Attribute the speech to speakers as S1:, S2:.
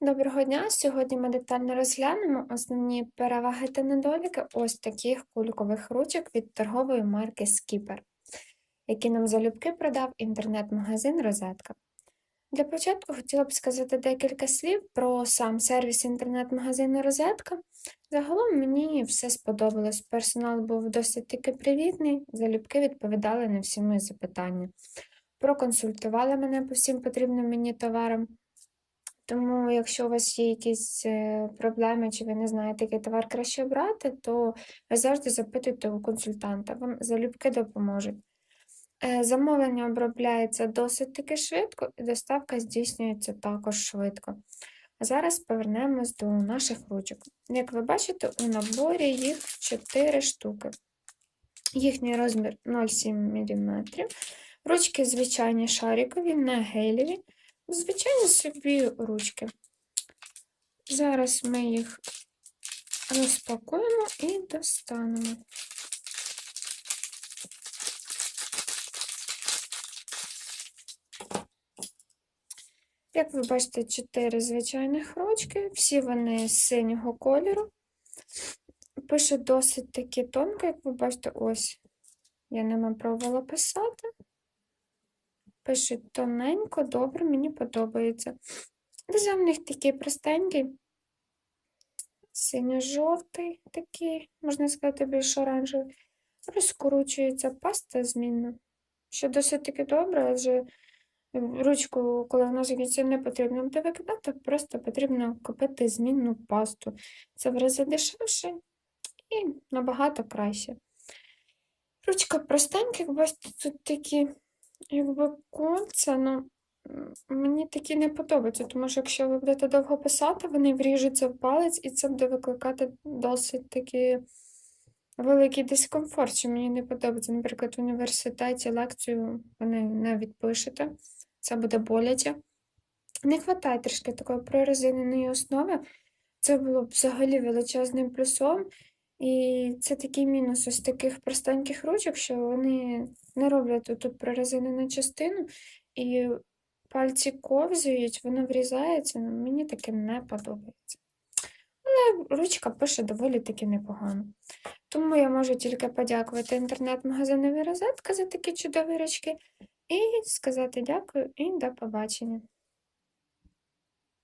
S1: Доброго дня! Сьогодні ми детально розглянемо основні переваги та недоліки ось таких кулькових ручок від торгової марки Skipper, які нам залюбки продав інтернет-магазин Розетка. Для початку хотіла б сказати декілька слів про сам сервіс інтернет-магазину Розетка. Загалом мені все сподобалось. Персонал був досить таки привітний, залюбки відповідали на всі мої запитання. Проконсультували мене по всім потрібним мені товарам. Тому, якщо у вас є якісь е, проблеми, чи ви не знаєте, який товар краще обрати, то ви завжди запитуйте у консультанта, вам залюбки допоможуть. Е, Замовлення обробляється досить таки швидко, і доставка здійснюється також швидко. Зараз повернемось до наших ручок. Як ви бачите, у наборі їх 4 штуки. Їхній розмір 0,7 мм. Ручки звичайні шарикові, не гелеві. Звичайні собі ручки. Зараз ми їх розпакуємо і достанемо. Як ви бачите, чотири звичайних ручки, всі вони синього кольору. Пише досить таки тонко, як ви бачите, ось я ними пробувала писати. Пише тоненько, добре, мені подобається. Дизайн у них такий простенький, синьо-жовтий, такий, можна сказати, більш оранжевий. Розкручується паста змінна, що досить таки добре, адже ручку, коли вона закінчиться, не потрібно буде викидати, просто потрібно купити змінну пасту. Це в рази дешевше і набагато краще. Ручка простенька, бачите, тут такі якби кольця, ну, мені такі не подобаються, тому що якщо ви будете довго писати, вони вріжуться в палець, і це буде викликати досить таки великий дискомфорт, що мені не подобається. Наприклад, в університеті лекцію ви не відпишете, це буде боляче. Не вистачає трішки такої прорезиненої основи. Це було б взагалі величезним плюсом. І це такий мінус ось таких простеньких ручок, що вони не роблять тут прорезинену частину, і пальці ковзають, воно врізається, ну, мені таке не подобається. Але ручка пише доволі таки непогано. Тому я можу тільки подякувати інтернет-магазинові розетка за такі чудові ручки і сказати дякую і до побачення.